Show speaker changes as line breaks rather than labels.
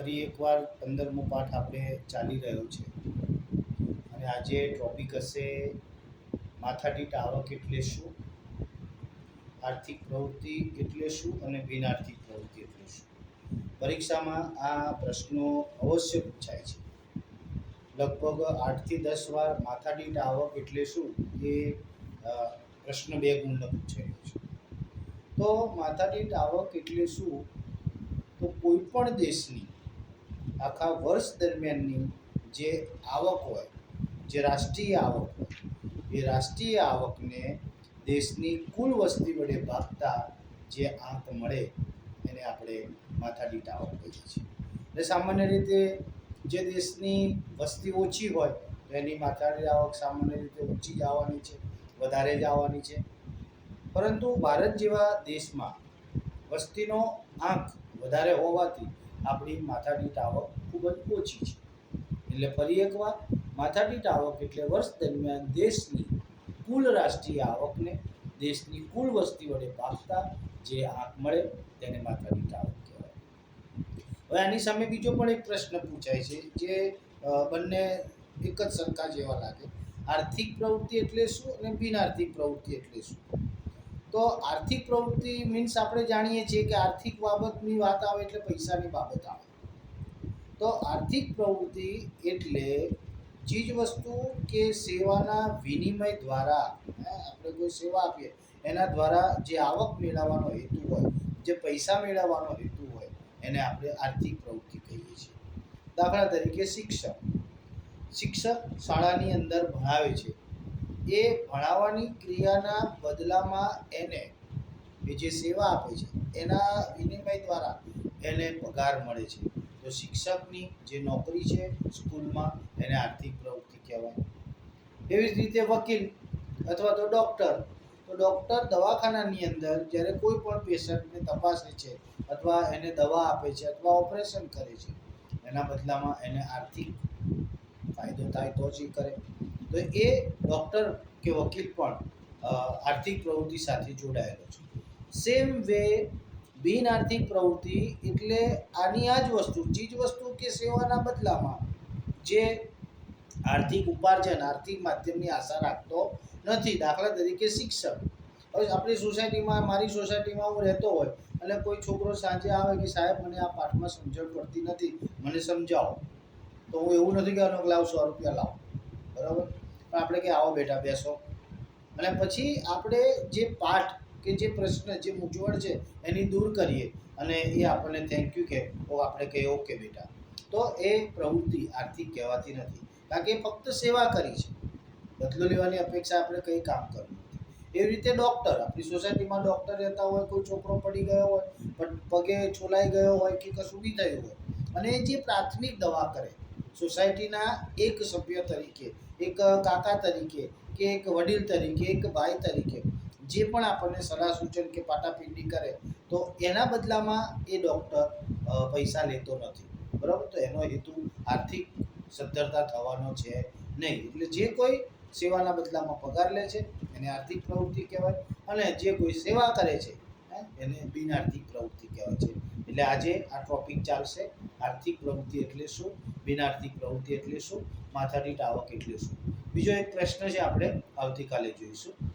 ફરી એકવાર પંદરમો પાઠ આપણે ચાલી રહ્યો છે. અને આજે ટોપિક હશે માથાદીઠ આવક એટલે શું? આર્થિક પ્રવૃત્તિ એટલે શું? અને બિન આર્થિક પ્રવૃત્તિ એટલે શું? પરીક્ષામાં આ પ્રશ્નો અવશ્ય પૂછાય છે. લગભગ આઠથી દસ વાર માથાદીઠ આવક એટલે શું? એ પ્રશ્ન બે ગુણનો રહ્યો છે. તો માથાદીઠ આવક એટલે શું? તો કોઈ પણ દેશની આખા વર્ષ દરમિયાનની જે આવક હોય, જે રાષ્ટ્રીય આવક હોય, એ રાષ્ટ્રીય આવકને દેશની કુલ વસ્તી વડે ભાગતા જે આંક મળે, એને આપણે માથાદીઠ આવક કહીએ છીએ. એટલે સામાન્ય રીતે જે દેશની વસ્તી ઓછી હોય, તો એની માથાદીઠ આવક સામાન્ય રીતે ઓછી જ આવવાની છે, વધારે જ આવવાની છે. પરંતુ ભારત જેવા દેશમાં વસ્તીનો આંક વધારે હોવાથી આપણી માથાદીઠ આવક ખૂબ જ ઓછી છે. એટલે ફરી એકવાર માથાદીઠ આવક એટલે વર્ષ દરમિયાન દેશની કુલ રાષ્ટ્રીય આવકને દેશની કુલ વસ્તી વડે ભાગતા જે આંક મળે તેને માથાદીઠ આવક કહેવાય. હવે આની સામે બીજો પણ એક પ્રશ્ન પૂછાય છે જે બંને એક જ સરખા જેવા લાગે. આર્થિક પ્રવૃત્તિ એટલે શું અને બિન આર્થિક પ્રવૃત્તિ એટલે શું? તો આર્થિક પ્રવૃત્તિ મીન્સ આપણે જાણીએ છીએ કે આર્થિક બાબતની વાત આવે એટલે પૈસાની બાબત આવે. તો આર્થિક પ્રવૃત્તિ એટલે ચીજ વસ્તુ કે સેવાના વિનિમય દ્વારા આપણે કોઈ સેવા આપીએ, એના દ્વારા જે આવક મેળવવાનો હેતુ હોય, જે પૈસા મેળવવાનો હેતુ હોય, એને આપણે આર્થિક પ્રવૃત્તિ કહીએ છીએ. દાખલા તરીકે શિક્ષક શિક્ષક શાળાની અંદર ભણાવે છે. એ ભણાવવાની ક્રિયાના બદલામાં એને એ જે સેવા આપે છે, એના વિનિમય દ્વારા એને પગાર મળે છે. તો શિક્ષકની જે નોકરી છે, સ્કૂલમાં એને આર્થિક પ્રવૃત્તિ કહેવાય. એવી જ રીતે વકીલ અથવા તો ડૉક્ટર. તો ડૉક્ટર દવાખાનાની અંદર જ્યારે કોઈ પણ પેશન્ટને તપાસે છે અથવા એને દવા આપે છે અથવા ઓપરેશન કરે છે, એના બદલામાં એને આર્થિક ફાયદો થાય તો જ કરે. તો એ ડૉક્ટર કે વકીલ પણ આર્થિક પ્રવૃત્તિ સાથે જોડાયેલો છે. સેમ વે બિન આર્થિક પ્રવૃત્તિ એટલે આની આ જ વસ્તુ, ચીજ વસ્તુ કે સેવાના બદલામાં જે આર્થિક ઉપાર્જન, આર્થિક માધ્યમની આશા રાખતો નથી, દાખલા તરીકે શિક્ષક હવે આપણી સોસાયટીમાં, મારી સોસાયટીમાં હું રહેતો હોય અને કોઈ છોકરો સાંજે આવે કે સાહેબ, મને આ પાઠમાં સમજણ પડતી નથી, મને સમજાવો. તો હું એવું નથી કે કે લાવ સો રૂપિયા લાવો. બરાબર? પણ આપણે કે આવો બેટા બેસો. અને પછી આપણે જે પાઠ કે જે પ્રશ્ન, જે મૂંઝવણ છે એની દૂર કરીએ અને એ આપણને થેન્ક યુ કે, ઓ, આપણે કહીએ ઓકે બેટા. તો એ પ્રવૃત્તિ આર્થિક કહેવાતી નથી. કારણ કે એ ફક્ત સેવા કરી છે. બદલો લેવાની અપેક્ષા આપણે કંઈ કામ કરવું એવી રીતે ડૉક્ટર આપણી સોસાયટીમાં ડૉક્ટર રહેતા હોય, કોઈ છોકરો પડી ગયો હોય, પણ પગે છોલાઈ ગયો હોય કે કશું બી થયું હોય અને જે પ્રાથમિક દવા કરે સોસાયટીના એક સભ્ય તરીકે, એક કાકા તરીકે કે એક વડીલ તરીકે, એક ભાઈ તરીકે જે પણ આપણને સલાહ સૂચન કે પાટાપિંડી કરે, તો એના બદલામાં એ ડૉક્ટર પૈસા લેતો નથી. બરાબર? તો એનો હેતુ આર્થિક સદ્ધરતા થવાનો છે નહીં. એટલે જે કોઈ સેવાના બદલામાં પગાર લે છે, એને આર્થિક પ્રવૃત્તિ કહેવાય અને જે કોઈ સેવા કરે છે એને બિન આર્થિક પ્રવૃત્તિ કહેવાય છે. એટલે આજે આ ટોપિક ચાલશે. આર્થિક પ્રવૃત્તિ એટલે શું? બિન આર્થિક પ્રવૃત્તિ એટલે શું? માથાદીઠ આવક એટલે શું? બીજો એક પ્રશ્ન છે આપણે આવતીકાલે જોઈશું.